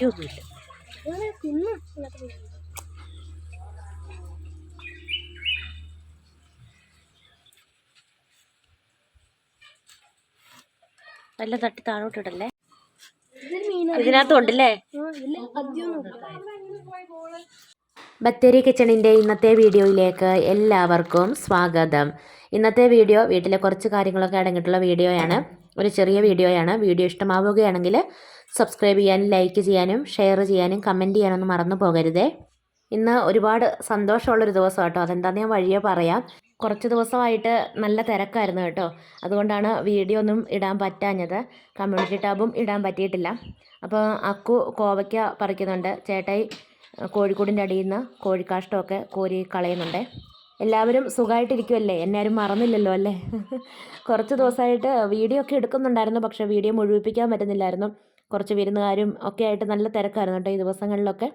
മീൻ. നല്ല തട്ടി താഴോട്ടിടല്ലേ? ഇടല്ലേ ഇല്ല. ബത്തേരി കിച്ചണിന്റെ ഇന്നത്തെ വീഡിയോയിലേക്ക് എല്ലാവർക്കും സ്വാഗതം. ഇന്നത്തെ വീഡിയോ വീട്ടിലെ കുറച്ച് കാര്യങ്ങളൊക്കെ അടങ്ങിയിട്ടുള്ള വീഡിയോയാണ്. ഒരു ചെറിയ വീഡിയോയാണ്. വീഡിയോ ഇഷ്ടമാവുകയാണെങ്കിൽ സബ്സ്ക്രൈബ് ചെയ്യാനും ലൈക്ക് ചെയ്യാനും ഷെയർ ചെയ്യാനും കമന്റ് ചെയ്യാനൊന്നും മറന്നു പോകരുതേ. ഇന്ന് ഒരുപാട് സന്തോഷമുള്ളൊരു ദിവസം കേട്ടോ. അതെന്താണെന്ന് ഞാൻ വഴിയെ പറയാം. കുറച്ച് ദിവസമായിട്ട് നല്ല തിരക്കായിരുന്നു കേട്ടോ. അതുകൊണ്ടാണ് വീഡിയോ ഒന്നും ഇടാൻ പറ്റാഞ്ഞത്. കമ്മ്യൂണിറ്റി ടാബും ഇടാൻ പറ്റിയിട്ടില്ല. അപ്പോൾ അക്കു കോവയ്ക്ക പറിക്കുന്നുണ്ട്. ചേട്ടായി കോഴിക്കോടിന്റെ അടിയിൽ നിന്ന് കോഴിക്കാഷ്ടമൊക്കെ കോരി കളയുന്നുണ്ട്. എല്ലാവരും സുഖമായിട്ടിരിക്കുമല്ലേ എന്നെ ആരും മറന്നില്ലല്ലോ അല്ലേ? കുറച്ച് ദിവസമായിട്ട് വീഡിയോ ഒക്കെ എടുക്കുന്നുണ്ടായിരുന്നു. പക്ഷേ വീഡിയോ മുഴുവിപ്പിക്കാൻ പറ്റുന്നില്ലായിരുന്നു. കുറച്ച് വിരുന്നുകാരും ഒക്കെ ആയിട്ട് നല്ല തിരക്കായിരുന്നു കേട്ടോ ഈ ദിവസങ്ങളിലൊക്കെ.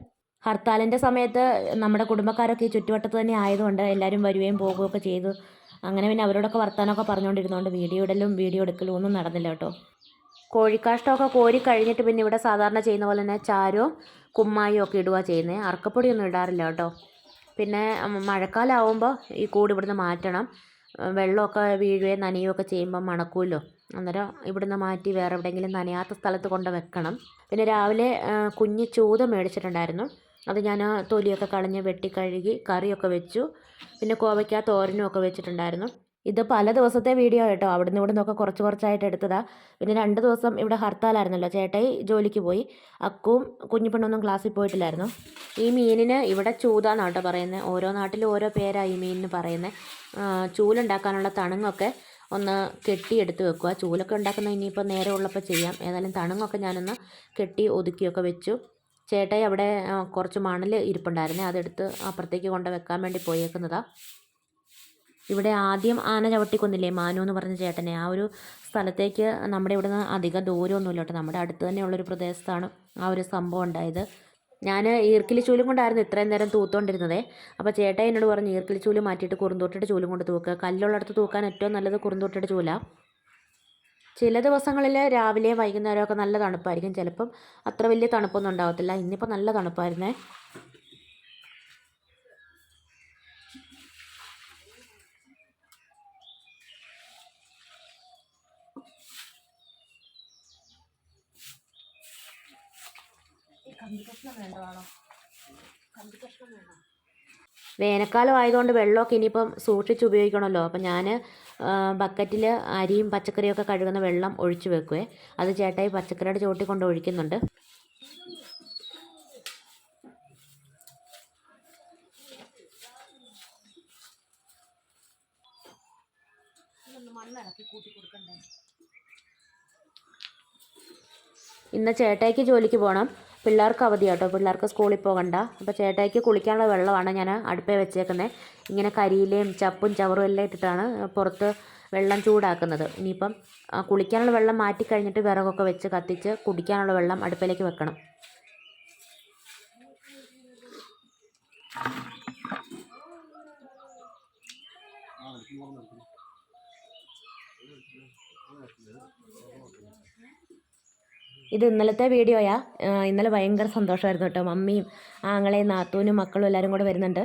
ഹർത്താലിന്റെ സമയത്ത് നമ്മുടെ കുടുംബക്കാരൊക്കെ ഈ ചുറ്റുവട്ടത്ത് തന്നെ ആയതുകൊണ്ട് എല്ലാവരും വരികയും പോകുകയൊക്കെ ചെയ്തു. അങ്ങനെ പിന്നെ അവരോടൊക്കെ വർത്താനമൊക്കെ പറഞ്ഞുകൊണ്ടിരുന്നതുകൊണ്ട് വീഡിയോ ഇടലും വീഡിയോ എടുക്കലും ഒന്നും നടന്നില്ല കേട്ടോ. കോഴിക്കാഷ്ടമൊക്കെ കോരി കഴിഞ്ഞിട്ട് പിന്നെ ഇവിടെ സാധാരണ ചെയ്യുന്ന പോലെ തന്നെ ചാരവും കുമ്മായും ഒക്കെ ഇടുക ചെയ്യുന്നത് അറക്കപ്പൊടിയൊന്നും ഇടാറില്ല കേട്ടോ. പിന്നെ മഴക്കാലമാവുമ്പോൾ ഈ കൂട് ഇവിടുന്ന് മാറ്റണം. വെള്ളമൊക്കെ വീഴുകയും നനയുകയൊക്കെ ചെയ്യുമ്പോൾ മണക്കുമല്ലോ. അന്നേരം ഇവിടുന്ന് മാറ്റി വേറെ എവിടെയെങ്കിലും നനയാത്ത സ്ഥലത്ത് കൊണ്ട് വെക്കണം. പിന്നെ രാവിലെ കുഞ്ഞ് ചൂത മേടിച്ചിട്ടുണ്ടായിരുന്നു. അത് ഞാൻ തൊലിയൊക്കെ കളഞ്ഞ് വെട്ടി കഴുകി കറിയൊക്കെ വെച്ചു. പിന്നെ കോവയ്ക്ക തോരനും ഒക്കെ വെച്ചിട്ടുണ്ടായിരുന്നു. ഇത് പല ദിവസത്തെ വീഡിയോ കേട്ടോ അവിടുന്ന് ഇവിടെ നിന്നൊക്കെ കുറച്ച് കുറച്ചായിട്ട് എടുത്തതാ. പിന്നെ രണ്ട് ദിവസം ഇവിടെ ഹർത്താലായിരുന്നല്ലോ. ചേട്ടായി ജോലിക്ക് പോയി. അക്കുവും കുഞ്ഞിപ്പെണ്ണൊന്നും ക്ലാസ്സിൽ പോയിട്ടില്ലായിരുന്നു. ഈ മീനിന് ഇവിടെ ചൂതാന്നാണ് കേട്ടോ പറയുന്നത് ഓരോ നാട്ടിലും ഓരോ പേരാണ് ഈ മീനിന് പറയുന്നത് ചൂലുണ്ടാക്കാനുള്ള തണുങ്ങൊക്കെ ഒന്ന് കെട്ടിയെടുത്ത് വെക്കുക. ചൂലൊക്കെ ഉണ്ടാക്കുന്ന ഇനിയിപ്പോൾ നേരെ ഉള്ളപ്പോൾ ചെയ്യാം. ഏതായാലും തണുങ്ങൊക്കെ ഞാനൊന്ന് കെട്ടി ഒതുക്കിയൊക്കെ വെച്ചു. ചേട്ടായി അവിടെ കുറച്ച് മണൽ ഇരിപ്പുണ്ടായിരുന്നേ. അതെടുത്ത് അപ്പുറത്തേക്ക് കൊണ്ട് വെക്കാൻ വേണ്ടി പോയേക്കുന്നതാണ് ഇവിടെ ആദ്യം ആന ചവിട്ടിക്കൊന്നില്ലേ? മാനു എന്ന് പറഞ്ഞ ചേട്ടനെ. ആ ഒരു സ്ഥലത്തേക്ക് നമ്മുടെ ഇവിടുന്ന് അധികം ദൂരമൊന്നുമില്ല കേട്ടോ. നമ്മുടെ അടുത്ത് തന്നെയുള്ളൊരു പ്രദേശത്താണ് ആ ഒരു സംഭവം ഉണ്ടായത്. ഞാൻ ഈർക്കിലി ചൂലും കൊണ്ടായിരുന്നു ഇത്രയും നേരം തൂത്തോണ്ടിരുന്നത്. അപ്പോൾ ചേട്ടൻ എന്നോട് പറഞ്ഞു ഈർക്കിലി ചൂൽ മാറ്റിയിട്ട് കുറുന്തോട്ടിട്ട് ചൂലും കൊണ്ട് തൂക്കുക കല്ലുള്ളിടത്ത് തൂക്കാൻ ഏറ്റവും നല്ലത് കുറുന്തോട്ടിട്ട് ചൂല. ചില ദിവസങ്ങളിൽ രാവിലെയും വൈകുന്നേരമൊക്കെ നല്ല തണുപ്പായിരിക്കും. ചിലപ്പം അത്ര വലിയ തണുപ്പൊന്നും ഉണ്ടാകത്തില്ല ഇന്നിപ്പോൾ നല്ല തണുപ്പായിരുന്നേ. വേനൽക്കാലം ആയതുകൊണ്ട് വെള്ളമൊക്കെ ഇനിയിപ്പം സൂക്ഷിച്ച് ഉപയോഗിക്കണമല്ലോ. അപ്പം ഞാൻ ബക്കറ്റിൽ അരിയും പച്ചക്കറിയൊക്കെ കഴുകുന്ന വെള്ളം ഒഴിച്ചു വെക്കുവേ. അത് ചേട്ടായി പച്ചക്കറിയുടെ ചോട്ടി കൊണ്ട് ഒഴിക്കുന്നുണ്ട്. ഇന്ന് ചേട്ടായിക്ക് ജോലിക്ക് പോകണം. പിള്ളേർക്ക് അവധി കേട്ടോ പിള്ളേർക്ക് സ്കൂളിൽ പോകണ്ട. അപ്പോൾ ചേട്ടായിക്ക് കുളിക്കാനുള്ള വെള്ളമാണ് ഞാൻ അടുപ്പേ വെച്ചേക്കുന്നത് ഇങ്ങനെ കരിയിലയും ചപ്പും ചവറും എല്ലാം ഇട്ടിട്ടാണ് പുറത്ത് വെള്ളം ചൂടാക്കുന്നത്. ഇനിയിപ്പം കുളിക്കാനുള്ള വെള്ളം മാറ്റി കഴിഞ്ഞിട്ട് വിറകൊക്കെ വെച്ച് കത്തിച്ച് കുടിക്കാനുള്ള വെള്ളം അടുപ്പിലേക്ക് വെക്കണം. ഇത് ഇന്നലത്തെ വീഡിയോയാ. ഇന്നലെ ഭയങ്കര സന്തോഷമായിരുന്നു കേട്ടോ. മമ്മിയും ആങ്ങളെയും നാത്തൂനും മക്കളും എല്ലാവരും കൂടെ വരുന്നുണ്ട്.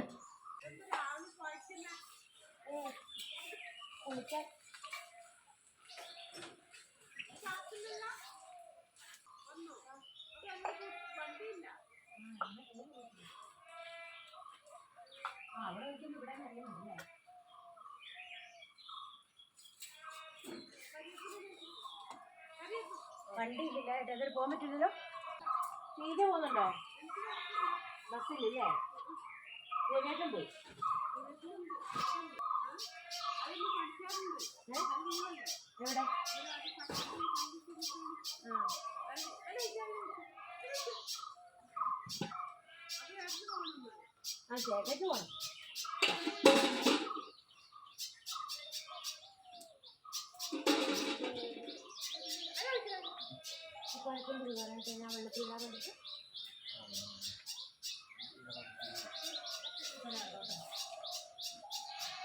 വണ്ടി ഇല്ല ഏതായാലും പോകാൻ പറ്റില്ലല്ലോ? നീത പോകുന്നുണ്ടോ? ബസ്സിലില്ലേ? രമേശൻ പോയി? എവിടെ? ആ. ചേട്ടയ്ക്ക് പോകണം കുഴപ്പമില്ല പറഞ്ഞിട്ട് ഞാൻ വെള്ളത്തിലിടാൻ എടുത്ത്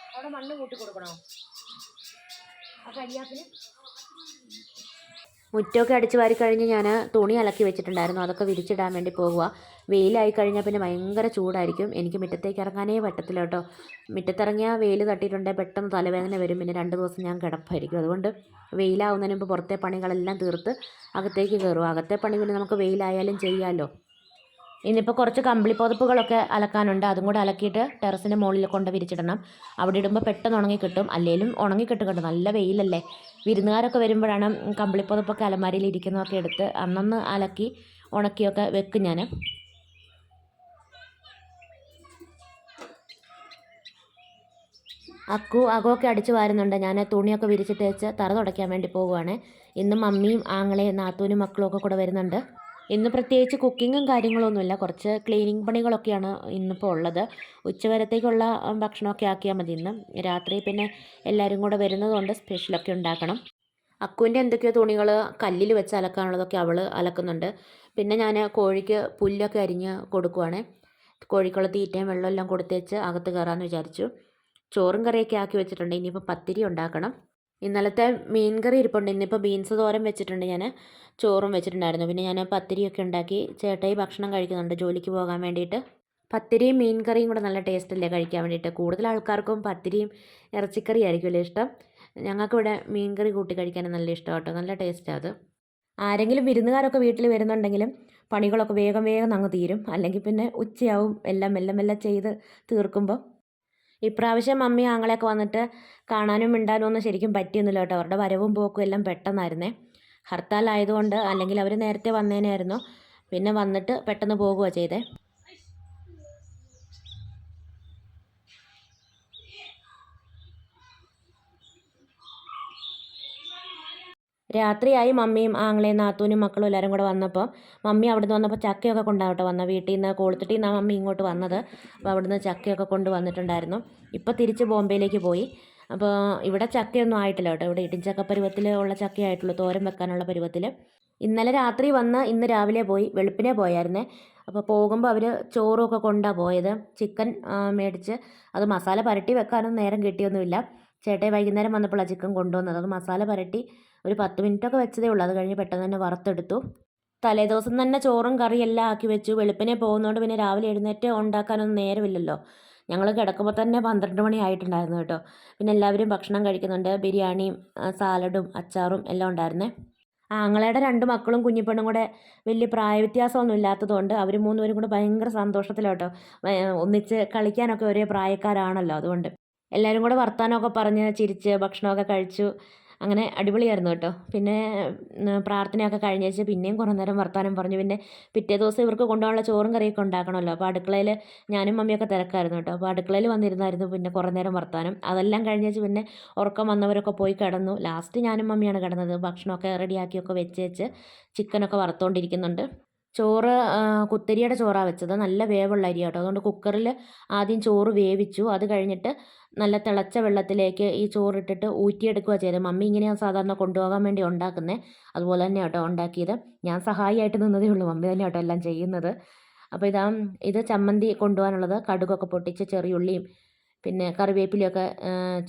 അവിടെ മണ്ണ് കൂട്ടി കൊടുക്കണോ? ആ കരിയാപ്പിന്? മുറ്റമൊക്കെ അടിച്ചു വാരി കഴിഞ്ഞ് ഞാൻ തുണി അലക്കി വെച്ചിട്ടുണ്ടായിരുന്നു. അതൊക്കെ വിരിച്ചിടാൻ വേണ്ടി പോകുക വെയിലായി കഴിഞ്ഞാൽ പിന്നെ ഭയങ്കര ചൂടായിരിക്കും. എനിക്ക് മുറ്റത്തേക്ക് ഇറങ്ങാനേ പറ്റത്തില്ല കേട്ടോ. മുറ്റത്തിറങ്ങിയാൽ വെയിൽ തട്ടിയിട്ടുണ്ടെങ്കിൽ പെട്ടെന്ന് തലവേദന വരും. പിന്നെ രണ്ട് ദിവസം ഞാൻ കിടപ്പായിരിക്കും. അതുകൊണ്ട് വെയിലാവുന്നതിന് മുമ്പ് പുറത്തെ പണികളെല്ലാം തീർത്ത് അകത്തേക്ക് കയറും. അകത്തെ പണി പിന്നെ നമുക്ക് വെയിലായാലും ചെയ്യാമല്ലോ ഇന്നിപ്പോൾ കുറച്ച് കമ്പിളി പുതപ്പുകളൊക്കെ അലക്കാനുണ്ട്. അതും കൂടെ അലക്കിയിട്ട് ടെറസിന്റെ മുകളിൽ കൊണ്ട് വിരിച്ചിടണം. അവിടെ ഇടുമ്പോൾ പെട്ടെന്ന് ഉണങ്ങി കിട്ടും. അല്ലെങ്കിലും ഉണങ്ങി കിട്ടും കേട്ടോ. നല്ല വെയിലല്ലേ. വിരുന്നുകാരൊക്കെ വരുമ്പോഴാണ് കമ്പിളി പുതപ്പൊക്കെ അലമാരിയിൽ ഇരിക്കുന്നതൊക്കെ എടുത്ത് അന്നന്ന് അലക്കി ഉണക്കിയൊക്കെ വെക്കും ഞാൻ അക്കു അകമൊക്കെ അടിച്ചു വാരുന്നുണ്ട്. ഞാൻ തുണിയൊക്കെ വിരിച്ചിട്ട് വെച്ച് തറ തുടയ്ക്കാൻ വേണ്ടി പോവുകയാണ്. ഇന്ന് മമ്മിയും ആങ്ങളെയും നാത്തൂനും മക്കളും ഒക്കെ കൂടെ വരുന്നുണ്ട്. ഇന്ന് പ്രത്യേകിച്ച് കുക്കിങ്ങും കാര്യങ്ങളൊന്നുമില്ല കുറച്ച് ക്ലീനിങ് പണികളൊക്കെയാണ് ഇന്നിപ്പോൾ ഉള്ളത്. ഉച്ചവരത്തേക്കുള്ള ഭക്ഷണമൊക്കെ ആക്കിയാൽ മതി ഇന്ന്. രാത്രി പിന്നെ എല്ലാവരും കൂടെ വരുന്നതുകൊണ്ട് സ്പെഷ്യലൊക്കെ ഉണ്ടാക്കണം. അക്കുവിന്റെ എന്തൊക്കെയോ തുണികൾ കല്ലിൽ വെച്ച് അലക്കാനുള്ളതൊക്കെ അവൾ അലക്കുന്നുണ്ട്. പിന്നെ ഞാൻ കോഴിക്ക് പുല്ലൊക്കെ അരിഞ്ഞ് കൊടുക്കുവാണ്. കോഴിക്കുള്ള തീറ്റയും വെള്ളമെല്ലാം കൊടുത്തേച്ച് അകത്ത് കയറാമെന്ന് വിചാരിച്ചു. ചോറും കറിയൊക്കെ ആക്കി വെച്ചിട്ടുണ്ട്. ഇനിയിപ്പോൾ പത്തിരി ഉണ്ടാക്കണം. ഇന്നലത്തെ മീൻ കറി ഇരിപ്പുണ്ട്. ഇന്നിപ്പോൾ ബീൻസ് തോരൻ വെച്ചിട്ടുണ്ട് ഞാൻ ചോറും വെച്ചിട്ടുണ്ടായിരുന്നു. പിന്നെ ഞാൻ പത്തിരിയൊക്കെ ഉണ്ടാക്കി ചേട്ടായി ഭക്ഷണം കഴിക്കുന്നുണ്ട് ജോലിക്ക് പോകാൻ വേണ്ടിയിട്ട്. പത്തിരിയും മീൻ കറിയും കൂടെ നല്ല ടേസ്റ്റ് അല്ലേ കഴിക്കാൻ വേണ്ടിയിട്ട്. കൂടുതൽ ആൾക്കാർക്കും പത്തിരിയും ഇറച്ചിക്കറി ആയിരിക്കുമല്ലോ ഇഷ്ടം? ഞങ്ങൾക്കിവിടെ മീൻ കറി കൂട്ടി കഴിക്കാൻ നല്ല ഇഷ്ടം കേട്ടോ നല്ല ടേസ്റ്റാണ് അത്. ആരെങ്കിലും വിരുന്നുകാരൊക്കെ വീട്ടിൽ വരുന്നുണ്ടെങ്കിലും പണികളൊക്കെ വേഗം വേഗം അങ്ങ് തീരും. അല്ലെങ്കിൽ പിന്നെ ഉച്ചയാവും. എല്ലാം മെല്ലെ മെല്ലെ ചെയ്ത് തീർക്കുമ്പോൾ ഇപ്രാവശ്യം മമ്മി ആങ്ങളെയൊക്കെ വന്നിട്ട് കാണാനും മിണ്ടാനും ഒന്നും ശരിക്കും പറ്റിയൊന്നുമില്ല കേട്ടോ. അവരുടെ വരവും പോക്കും എല്ലാം പെട്ടെന്നായിരുന്നേ. ഹർത്താലായതുകൊണ്ട് അല്ലെങ്കിൽ അവർ നേരത്തെ വന്നേനായിരുന്നു പിന്നെ വന്നിട്ട് പെട്ടെന്ന് പോകുകയാണ് ചെയ്തേ. രാത്രിയായി മമ്മിയും ആങ്ങളെയും നാത്തൂനും മക്കളും എല്ലാവരും കൂടെ വന്നപ്പോൾ മമ്മി അവിടുന്ന് വന്നപ്പോൾ ചക്കയൊക്കെ കൊണ്ടാവട്ടെ വന്ന. വീട്ടിൽ നിന്ന് കോളത്തിട്ടിൽ നിന്നാണ് മമ്മി ഇങ്ങോട്ട് വന്നത്. അപ്പോൾ അവിടുന്ന് ചക്കയൊക്കെ കൊണ്ട് വന്നിട്ടുണ്ടായിരുന്നു. ഇപ്പോൾ തിരിച്ച് ബോംബെയിലേക്ക് പോയി. അപ്പോൾ ഇവിടെ ചക്കയൊന്നും ആയിട്ടില്ല കേട്ടോ. ഇവിടെ ഇടിഞ്ചക്ക പരുവത്തിൽ ഉള്ള ചക്കയായിട്ടുള്ളൂ തോരൻ വെക്കാനുള്ള പരുവത്തിൽ. ഇന്നലെ രാത്രി വന്ന് ഇന്ന് രാവിലെ പോയി. വെളുപ്പിനെ പോയായിരുന്നേ. അപ്പോൾ പോകുമ്പോൾ അവർ ചോറുമൊക്കെ കൊണ്ടാണ് പോയത്. ചിക്കൻ മേടിച്ച് അത് മസാല പരട്ടി വെക്കാനൊന്നും നേരം കിട്ടിയൊന്നുമില്ല. ചേട്ടായി വൈകുന്നേരം വന്നപ്പോൾ ആ ചിക്കൻ കൊണ്ടുവന്നത്. അത് മസാല പുരട്ടി ഒരു പത്ത് മിനിറ്റൊക്കെ വെച്ചതേ ഉള്ളൂ. അത് കഴിഞ്ഞ് പെട്ടെന്ന് തന്നെ വറുത്തെടുത്തു. തലേദിവസം തന്നെ ചോറും കറിയെല്ലാം ആക്കി വെച്ചു. വെളുപ്പിനെ പോകുന്നതുകൊണ്ട് പിന്നെ രാവിലെ എഴുന്നേറ്റ് ഉണ്ടാക്കാനൊന്നും നേരമില്ലല്ലോ. ഞങ്ങൾ കിടക്കുമ്പോൾ തന്നെ പന്ത്രണ്ട് മണി ആയിട്ടുണ്ടായിരുന്നു കേട്ടോ. പിന്നെ എല്ലാവരും ഭക്ഷണം കഴിക്കുന്നുണ്ട്. ബിരിയാണിയും സാലഡും അച്ചാറും എല്ലാം ഉണ്ടായിരുന്നേ. ആങ്ങളയുടെ രണ്ട് മക്കളും കുഞ്ഞിപ്പെണ്ണും കൂടെ വലിയ പ്രായവ്യത്യാസമൊന്നും ഇല്ലാത്തതുകൊണ്ട് അവർ മൂന്നുപേരും കൂടെ ഭയങ്കര സന്തോഷത്തിലാട്ടോ ഒന്നിച്ച് കളിക്കാനൊക്കെ ഒരേ പ്രായക്കാരാണല്ലോ അതുകൊണ്ട്. എല്ലാവരും കൂടെ വർത്തമാനമൊക്കെ പറഞ്ഞ് ചിരിച്ച് ഭക്ഷണമൊക്കെ കഴിച്ചു. അങ്ങനെ അടിപൊളിയായിരുന്നു കേട്ടോ. പിന്നെ പ്രാർത്ഥനയൊക്കെ കഴിഞ്ഞ വെച്ച് പിന്നെയും കുറേ നേരം വർത്തമാനം പറഞ്ഞു. പിന്നെ പിറ്റേ ദിവസം ഇവർക്ക് കൊണ്ടുപോകാനുള്ള ചോറും കറിയൊക്കെ ഉണ്ടാക്കണമല്ലോ. അപ്പോൾ അടുക്കളയിൽ ഞാനും മമ്മിയൊക്കെ തിരക്കായിരുന്നു കേട്ടോ. അപ്പോൾ അടുക്കളയിൽ വന്നിരുന്നായിരുന്നു പിന്നെ കുറേ നേരം വർത്തമാനം അതെല്ലാം കഴിഞ്ഞേച്ച് പിന്നെ ഉറക്കം വന്നവരൊക്കെ പോയി കിടന്നു. ലാസ്റ്റ് ഞാനും മമ്മിയാണ് കിടന്നത്. ഭക്ഷണമൊക്കെ റെഡിയാക്കിയൊക്കെ വെച്ച് വെച്ച് ചിക്കനൊക്കെ വറുത്തുകൊണ്ടിരിക്കുന്നുണ്ട് ചോറ് കുത്തരിയുടെ ചോറാണ് വെച്ചത്. നല്ല വേവുള്ള അരി കേട്ടോ അതുകൊണ്ട് കുക്കറിൽ ആദ്യം ചോറ് വേവിച്ചു. അത് കഴിഞ്ഞിട്ട് നല്ല തിളച്ച വെള്ളത്തിലേക്ക് ഈ ചോറിട്ടിട്ട് ഊറ്റിയെടുക്കുക ചെയ്തത്. മമ്മി ഇങ്ങനെയാണ് സാധാരണ കൊണ്ടുപോകാൻ വേണ്ടി ഉണ്ടാക്കുന്നത് അതുപോലെ തന്നെ കേട്ടോ ഉണ്ടാക്കിയത്. ഞാൻ സഹായിയായിട്ട് നിന്നതേ ഉള്ളൂ. മമ്മി തന്നെ കേട്ടോ എല്ലാം ചെയ്യുന്നത്. അപ്പോൾ ഇതാ ഇത് ചമ്മന്തി കൊണ്ടുപോകാനുള്ളത്. കടുകൊക്കെ പൊട്ടിച്ച് ചെറിയുള്ളിയും പിന്നെ കറിവേപ്പിലയൊക്കെ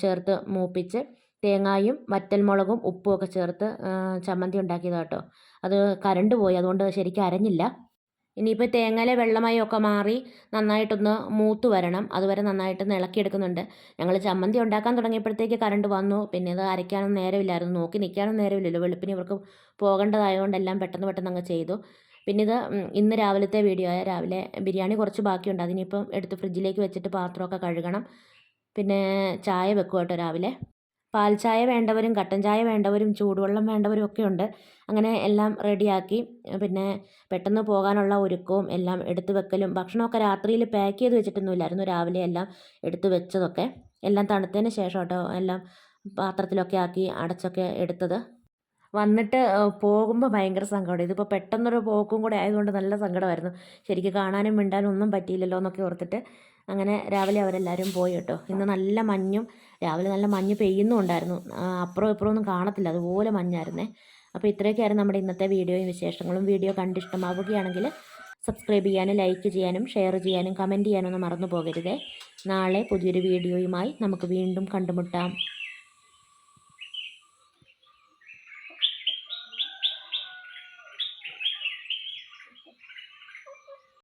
ചേർത്ത് മൂപ്പിച്ച് തേങ്ങായും വറ്റൽമുളകും ഉപ്പും ഒക്കെ ചേർത്ത് ചമ്മന്തി ഉണ്ടാക്കിയതാണ് കേട്ടോ. അത് കരണ്ട് പോയി അതുകൊണ്ട് ശരിക്കും അരഞ്ഞില്ല. ഇനിയിപ്പോൾ തേങ്ങയിലെ വെള്ളമയമൊക്കെ മാറി നന്നായിട്ടൊന്ന് മൂത്ത് വരണം. അതുവരെ നന്നായിട്ട് ഇളക്കിയെടുക്കുന്നുണ്ട്. ഞങ്ങൾ ചമ്മന്തി ഉണ്ടാക്കാൻ തുടങ്ങിയപ്പോഴത്തേക്ക് കറണ്ട് വന്നു. പിന്നെ ഇത് അരയ്ക്കാനൊന്നും നേരമില്ലായിരുന്നു. നോക്കി നിൽക്കാനും നേരമില്ലല്ലോ. വെളുപ്പിന് ഇവർക്ക് പോകേണ്ടതായതുകൊണ്ട് എല്ലാം പെട്ടെന്ന് പെട്ടെന്ന് അങ്ങ് ചെയ്തു. പിന്നെ ഇത് ഇന്ന് രാവിലത്തെ വീഡിയോ ആയ രാവിലെ ബിരിയാണി കുറച്ച് ബാക്കിയുണ്ട്. അതിനിപ്പം എടുത്ത് ഫ്രിഡ്ജിലേക്ക് വെച്ചിട്ട് പാത്രമൊക്കെ കഴുകണം. പിന്നെ ചായ വെക്കും കേട്ടോ രാവിലെ. പാൽ ചായ വേണ്ടവരും കട്ടൻ ചായ വേണ്ടവരും ചൂടുവെള്ളം വേണ്ടവരും ഒക്കെ ഉണ്ട്. അങ്ങനെ എല്ലാം റെഡിയാക്കി പിന്നെ പെട്ടെന്ന് പോകാനുള്ള ഒരുക്കവും എല്ലാം എടുത്തു വെക്കലും ഭക്ഷണമൊക്കെ രാത്രിയിൽ പാക്ക് ചെയ്ത് വെച്ചിട്ടൊന്നുമില്ലായിരുന്നു രാവിലെ എല്ലാം എടുത്തു വെച്ചതൊക്കെ. എല്ലാം തണുത്തതിന് ശേഷം കേട്ടോ എല്ലാം പാത്രത്തിലൊക്കെ ആക്കി അടച്ചൊക്കെ എടുത്തത്. വന്നിട്ട് പോകുമ്പോൾ ഭയങ്കര സങ്കടം. ഇതിപ്പോൾ പെട്ടെന്നൊരു പോക്കും കൂടെ ആയതുകൊണ്ട് നല്ല സങ്കടമായിരുന്നു. ശരിക്കും കാണാനും മിണ്ടാനും ഒന്നും പറ്റിയില്ലല്ലോ എന്നൊക്കെ ഓർത്തിട്ട് അങ്ങനെ രാവിലെ അവരെല്ലാവരും പോയി കേട്ടോ. ഇന്ന് നല്ല മഞ്ഞും രാവിലെ നല്ല മഞ്ഞ് പെയ്യുന്നും ഉണ്ടായിരുന്നു. അപ്പുറം ഇപ്പുറം ഒന്നും കാണത്തില്ല. അതുപോലെ മഞ്ഞായിരുന്നേ. അപ്പോൾ ഇത്രയൊക്കെയായിരുന്നു നമ്മുടെ ഇന്നത്തെ വീഡിയോയും വിശേഷങ്ങളും. വീഡിയോ കണ്ടിഷ്ടമാവുകയാണെങ്കിൽ സബ്സ്ക്രൈബ് ചെയ്യാനും ലൈക്ക് ചെയ്യാനും ഷെയർ ചെയ്യാനും കമന്റ് ചെയ്യാനൊന്നും മറന്നു പോകരുതേ. നാളെ പുതിയൊരു വീഡിയോയുമായി നമുക്ക് വീണ്ടും കണ്ടുമുട്ടാം.